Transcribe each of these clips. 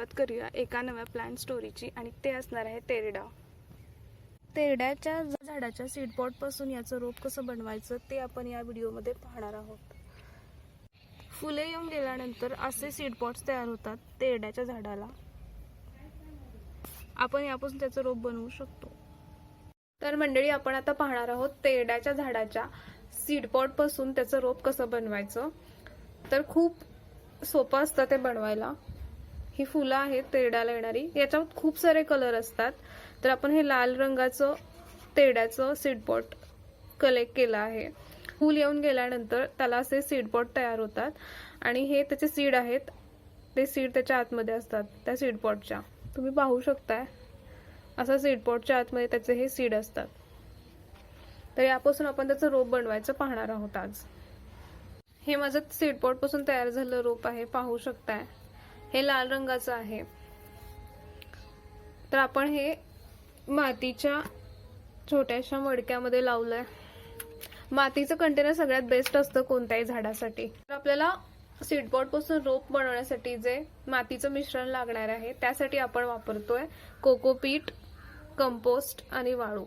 सुरुवात करूया एका नव्या प्लांट स्टोरीची आणि ते असणार आहे तेरडा. तेरड्याच्या झाडाच्या सीडपॉटपासून याचं रोप कसं बनवायचं ते आपण या व्हिडिओमध्ये पाहणार आहोत. फुले येऊन गेल्यानंतर असे सीडपॉट्स तयार होतात तेरड्याच्या झाडाला. आपण यापासून त्याचं रोप बनवू शकतो. तर मंडळी आपण आता पाहणार आहोत तेरड्याच्या झाडाच्या सीडपॉटपासून त्याचं रोप कसं बनवायचं. तर खूप सोपं असतं ते बनवायला. ही फुलं आहेत तेरड्याला येणारी. याच्यात खूप सारे कलर असतात. तर आपण हे लाल रंगाचं तेरड्याचं सीडपॉट कलेक्ट केलं आहे. फूल येऊन गेल्यानंतर त्याला असे सीडपॉट तयार होतात. आणि हे त्याचे सीड आहेत. ते सीड त्याच्या आतमध्ये असतात त्या सीडपॉटच्या तुम्ही पाहू शकताय. असं सीडपॉटच्या आतमध्ये त्याचे हे सीड असतात. तर यापासून आपण त्याचं रोप बनवायचं पाहणार आहोत आज. हे माझं सीडपॉटपासून तयार झालेलं रोप आहे. पाहू शकताय. हे लाल रंगाचं आहे. तर आपण हे मातीच्या छोट्याशा मडक्यामध्ये लावलंय. मातीचं कंटेनर सगळ्यात बेस्ट असतं कोणत्याही झाडासाठी. तर आपल्याला सीडपॉटपासून रोप बनवण्यासाठी जे मातीचं मिश्रण लागणार आहे त्यासाठी आपण वापरतोय कोकोपीट कंपोस्ट आणि वाळू.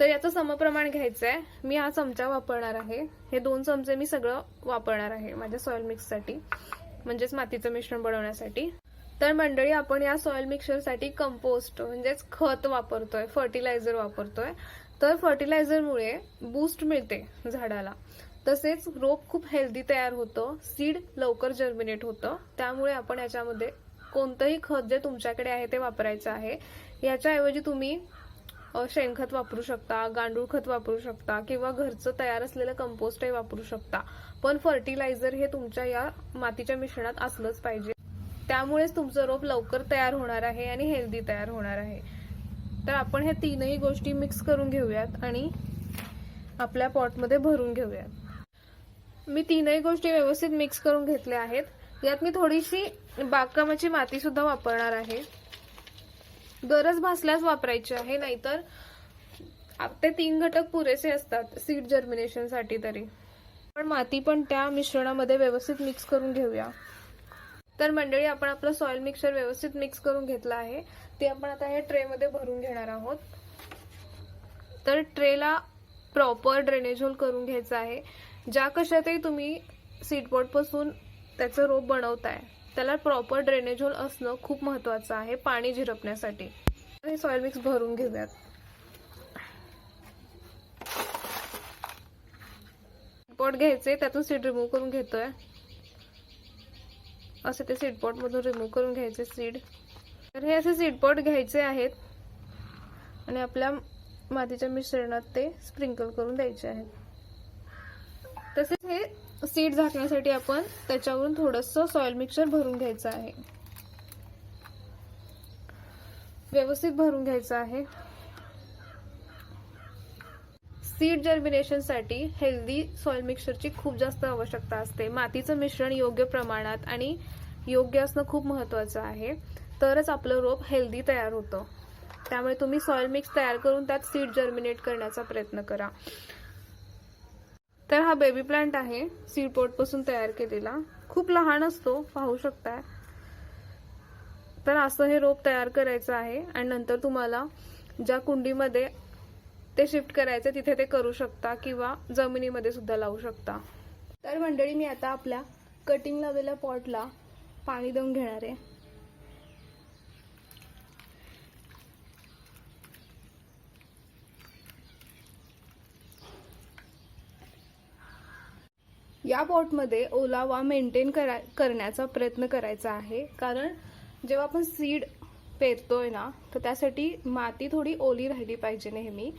तर याचं समप्रमाण घ्यायचं आहे मी हा चमचा वापरणार आहे. हे दोन चमचे मी सगळं वापरणार आहे माझ्या सॉइल मिक्ससाठी म्हणजेच मातीचं मिश्रण बनवण्यासाठी. तर मंडळी आपण या सॉइल मिक्सरसाठी कंपोस्ट म्हणजेच खत वापरतोय फर्टिलायझर वापरतोय. तर फर्टिलायझरमुळे बूस्ट मिळते झाडाला. तसेच रोप खूप हेल्दी तयार होतं सीड लवकर जर्मिनेट होतं. त्यामुळे आपण याच्यामध्ये कोणतंही खत जे तुमच्याकडे आहे ते वापरायचं आहे. याच्याऐवजी तुम्ही शेणखत वापरू शकता गांडूळ खत वापरू शकता किंवा घरचं तयार असलेलं कंपोस्टही वापरू शकता. पण फर्टिलायझर हे तुमच्या या मातीच्या मिश्रणात असलंच पाहिजे. त्यामुळेच तुमचं रोप लवकर तयार होणार आहे आणि हेल्दी तयार होणार आहे. तर आपण हे तीनही गोष्टी मिक्स करून घेऊयात आणि आपल्या पॉटमध्ये भरून घेऊयात. मी तीनही गोष्टी व्यवस्थित मिक्स करून घेतल्या आहेत. यात मी थोडीशी बागकामाची माती सुद्धा वापरणार आहे. गरज भासल्यास वापरायची आहे नाहीतर ते तीन घटक पुरेसे असतात सीड जर्मिनेशनसाठी तरी. पण माती पण त्या मिश्रणामध्ये व्यवस्थित मिक्स करून घेऊया. तर मंडळी आपण आपलं सॉइल मिक्सर व्यवस्थित मिक्स करून घेतलं आहे. ते आपण आता हे ट्रेमध्ये भरून घेणार आहोत. तर ट्रेला प्रॉपर ड्रेनेज होल करून घ्यायचं आहे. ज्या कशातही तुम्ही सीडपॉट त्याचं रोप बनवताय. त्याला प्रॉपर ड्रेनेज होल असणं खूप महत्वाचं आहे पाणी झिरपण्यासाठी. हे सॉइल मिक्स भरून घेऊयात. पॉट घ्यायचे त्यातून सीड रिमूव्ह करून घेतोय. असे ते सीडपॉट मधून रिमूव्ह करून घ्यायचे सीड तर हे असे सीडपॉट घ्यायचे आहेत. आणि आपल्या मातीच्या मिश्रणात ते स्प्रिंकल करून द्यायचे आहेत. तसेच हे सीड झाकण्यासाठी आपण त्याच्यावरून थोडंसं सॉइल मिक्सर भरून घ्यायचं आहे. व्यवस्थित भरून घ्यायचं आहे. सीड जर्मिनेशनसाठी हेल्दी सॉइल मिक्सरची खूप जास्त आवश्यकता असते. मातीचं मिश्रण योग्य प्रमाणात आणि योग्य असणं खूप महत्वाचं आहे. तरच आपलं रोप हेल्दी तयार होतं. त्यामुळे तुम्ही सॉइल मिक्स तयार करून त्यात सीड जर्मिनेट करण्याचा प्रयत्न करा. तर हा बेबी प्लांट आहे. सीड पोटपासून तयार केलेला. खूप लहान असतो पाहू शकताय. तर असं हे रोप तयार करायचं आहे आणि नंतर तुम्हाला ज्या कुंडीमध्ये ते शिफ्ट करायचं तिथे ते करू शकता किंवा जमिनीमध्ये सुद्धा लावू शकता. तर मंडळी मी आता आपल्या कटिंग लावलेल्या पॉटला पाणी देऊन घेणार आहे. या पॉटमध्ये ओलावा मेंटेन करा करण्याचा प्रयत्न करायचा आहे. कारण जेव्हा आपण सीड पेरतोय ना तर त्यासाठी माती थोडी ओली राहिली पाहिजे नेहमी.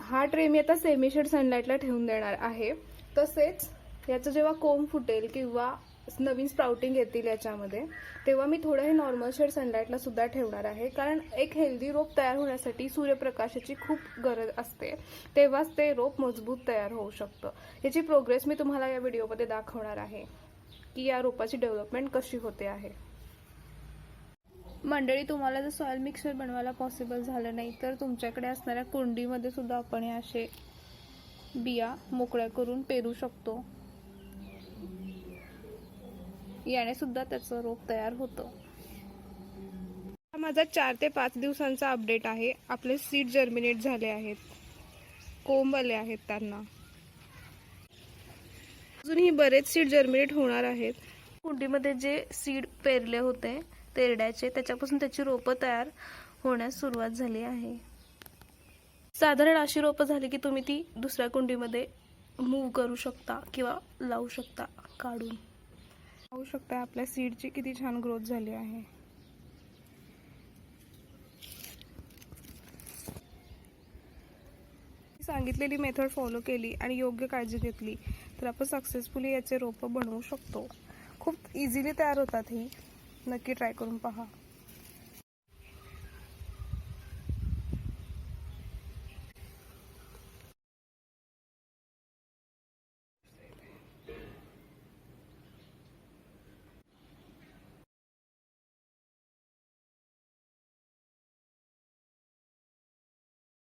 हा ट्रे मी आता सेमीशेड सनलाईटला ठेवून देणार आहे. तसेच याचं जेव्हा कोंब फुटेल किंवा नवीन स्प्राउटिंग येतील याच्यामध्ये तेव्हा मी थोडं हे नॉर्मल शेड सनलाईटला सुद्धा ठेवणार आहे. कारण एक हेल्दी रोप तयार होण्यासाठी सूर्यप्रकाशाची खूप गरज असते. तेव्हाच ते रोप मजबूत तयार होऊ शकतं. याची प्रोग्रेस मी तुम्हाला या व्हिडिओमध्ये दाखवणार आहे की या रोपाची डेव्हलपमेंट कशी होते आहे. मंडळी तुम्हाला जर सॉइल मिक्सर बनवायला पॉसिबल झालं नाही तर तुमच्याकडे असणाऱ्या कुंडीमध्ये सुद्धा आपण हे असे बिया मोकळ्या करून पेरू शकतो. याने सुद्धा त्याचं रोप तयार होतं. हा माझा चार ते पाच दिवसांचा अपडेट आहे. आपले सीड जर्मिनेट झाले आहेत. कोंब आले आहेत त्यांना. अजूनही बरेच सीड जर्मिनेट होणार आहेत. कुंडीमध्ये जे सीड पेरले होते तेरड्याचे त्याच्यापासून त्याची रोपं तयार होण्यास सुरुवात झाली आहे. साधारण अशी रोपं झाली की तुम्ही ती दुसऱ्या कुंडीमध्ये मूव्ह करू शकता किंवा लावू शकता काढून. पाहू शकता आपल्या सीडची किती छान ग्रोथ झाली आहे. सांगितलेली मेथड फॉलो केली आणि योग्य काळजी घेतली तर आपण सक्सेसफुली याचे रोपं बनवू शकतो. खूप इझिली तयार होतात ही. नक्की ट्राय करून पहा.